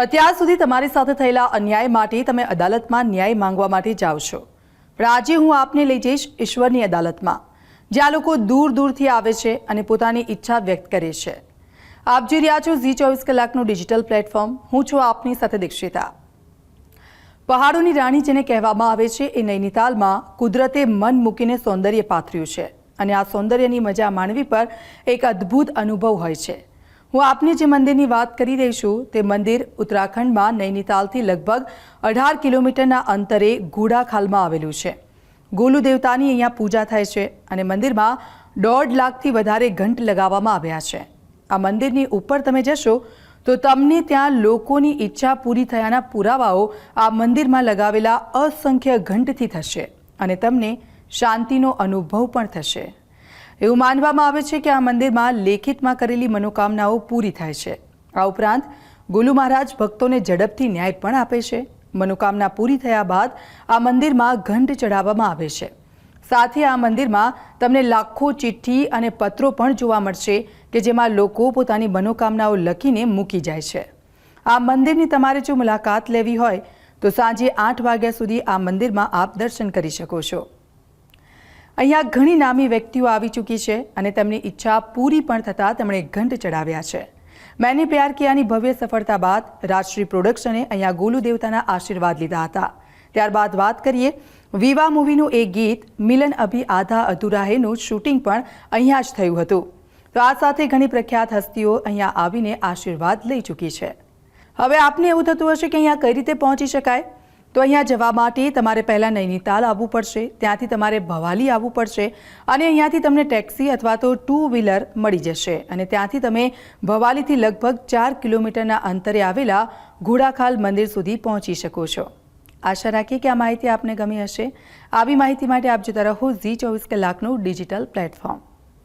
અત્યાર સુધી તમારી સાથે થયેલા અન્યાય માટે તમે અદાલતમાં ન્યાય માંગવા માટે જાઓ છો. પણ આજે હું આપને લઈ જઈશ ઈશ્વરની અદાલતમાં. જ્યાં લોકો દૂર દૂરથી આવે છે અને પોતાની ઈચ્છા વ્યક્ત કરે છે. આપ જોઈ રહ્યા છો ઝી ચોવીસ કલાકનું ડિજિટલ પ્લેટફોર્મ, હું છું આપની સાથે દીક્ષિતા. પહાડોની રાણી જેને કહેવામાં આવે છે એ નૈનીતાલમાં કુદરતે મન મૂકીને સૌંદર્ય પાથર્યું છે. અને આ સૌંદર્યની મજા માણવી પર એક અદ્ભુત અનુભવ હોય છે. હું આપને જે મંદિરની વાત કરી રહી છું, તે મંદિર ઉત્તરાખંડમાં નૈનીતાલથી લગભગ અઢાર કિલોમીટરના અંતરે ઘોડાખાલમાં આવેલું છે. ગોલુ દેવતાની અહીંયા પૂજા થાય છે અને મંદિરમાં દોઢ લાખથી વધારે ઘંટ લગાવવામાં આવ્યા છે. આ મંદિરની ઉપર તમે જશો, તો તમને ત્યાં લોકોની ઈચ્છા પૂરી થયાના પુરાવાઓ આ મંદિરમાં લગાવેલા અસંખ્ય ઘંટથી થશે અને તમને શાંતિનો અનુભવ પણ થશે. એવું માનવામાં આવે છે કે આ મંદિરમાં લેખિતમાં કરેલી મનોકામનાઓ પૂરી થાય છે. આ ઉપરાંત ગુલુ મહારાજ ભક્તોને ઝડપથી ન્યાય પણ આપે છે. મનોકામના પૂરી થયા બાદ આ મંદિરમાં ઘંટ ચઢાવવામાં આવે છે. સાથે આ મંદિરમાં તમને લાખો ચિઠ્ઠી અને પત્રો પણ જોવા મળશે કે જેમાં લોકો પોતાની મનોકામનાઓ લખીને મૂકી જાય છે. આ મંદિરની તમારે જો મુલાકાત લેવી હોય તો સાંજે આઠ વાગ્યા સુધી આ મંદિરમાં આપ દર્શન કરી શકો છો. અહીંયા ઘણી નામી વ્યક્તિઓ આવી ચૂકી છે અને તેમની ઈચ્છા પૂરી પણ થતાં તેમણે ઘંટ ચડાવ્યા છે. મેને પ્યાર કિયાની ભવ્ય સફળતા બાદ રાજશ્રી પ્રોડક્શને અહીંયા ગોલુ દેવતાના આશીર્વાદ લીધા હતા. ત્યારબાદ વાત કરીએ, વિવા મૂવીનું એક ગીત, મિલન અભી આધા અધૂરા હેનું શૂટિંગ પણ અહીંયા જ થયું હતું. તો આ સાથે ઘણી પ્રખ્યાત હસ્તીઓ અહીંયા આવીને આશીર્વાદ લઈ ચૂકી છે. હવે આપને એવું થતું હશે કે અહીંયા કઈ રીતે પહોંચી શકાય? તો અહીંયા જવા માટે તમારે પહેલાં નૈનીતાલ આવવું પડશે, ત્યાંથી તમારે ભવાલી આવવું પડશે અને અહીંયાથી તમને ટેક્સી અથવા તો ટુ વ્હીલર મળી જશે. અને ત્યાંથી તમે ભવાલીથી લગભગ ચાર કિલોમીટરના અંતરે આવેલા ઘોડાખાલ મંદિર સુધી પહોંચી શકો છો. આશા રાખીએ કે આ માહિતી આપને ગમી હશે. આવી માહિતી માટે આપ જોતા રહો ઝી ચોવીસ કલાકનું ડિજિટલ પ્લેટફોર્મ.